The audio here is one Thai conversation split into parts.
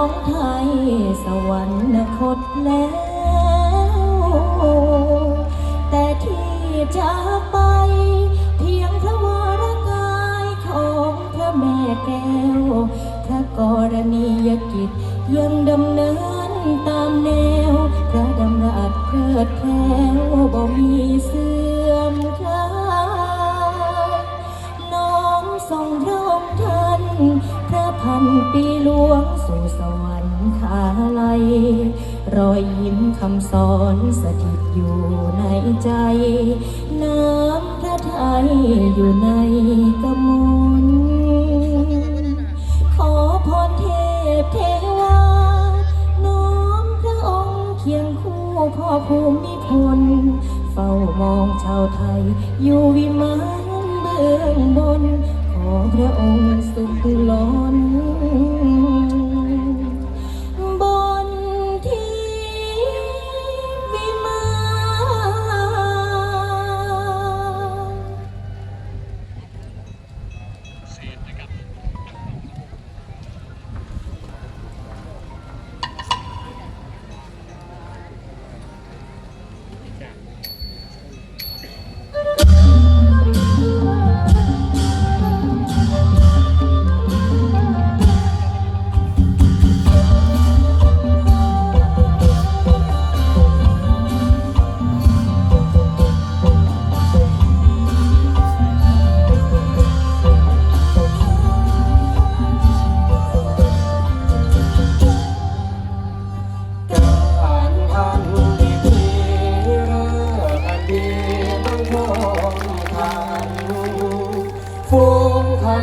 ของไทยสวรรคตแล้ว แต่ที่จากไป เพียงพระวรกายของพระแม่แก้ว พระกรณียกิจยังดำเนินตามแนว พระดำรัสเพลิดแถวบ่มีเสื่อมคลายน้อมส่งพระองค์ท่าน พันปีหลวงสู่สวรรค์าลัย รอยยิ้มคำสอนสถิตอยู่ในใจ น้ำพระไทยอยู่ในกมลขอพรเทพเทวา น้อมพระองค์เคียงคู่พ่อภูมิพลเฝ้ามองชาวไทยอยู่วิมานเบื้องบน พระองค์สุขล้น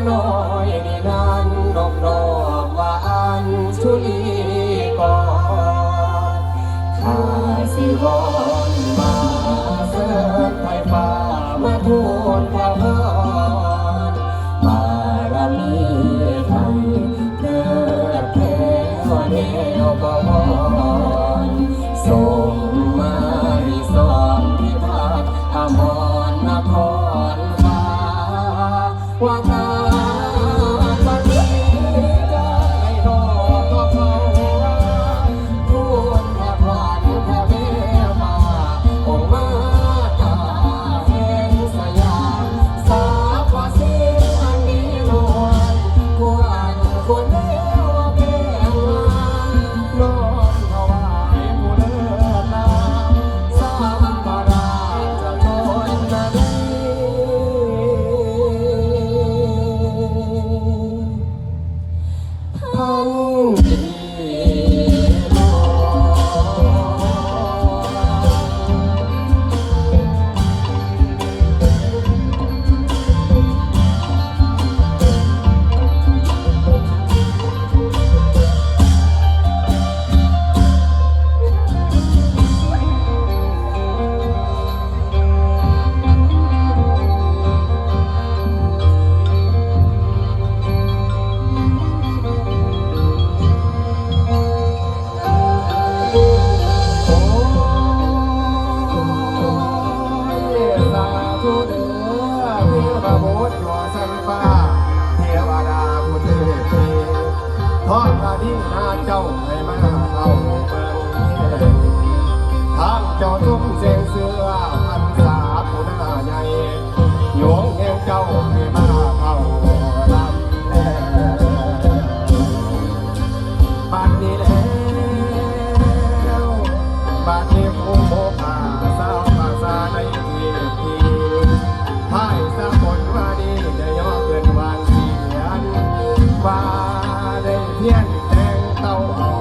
น้อยนี่นั้นนกรอบว่าอันชุลีก่อนข้าสิวอนมาเสิร์ฟไฟฟ้ามาทูล อ แ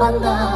กา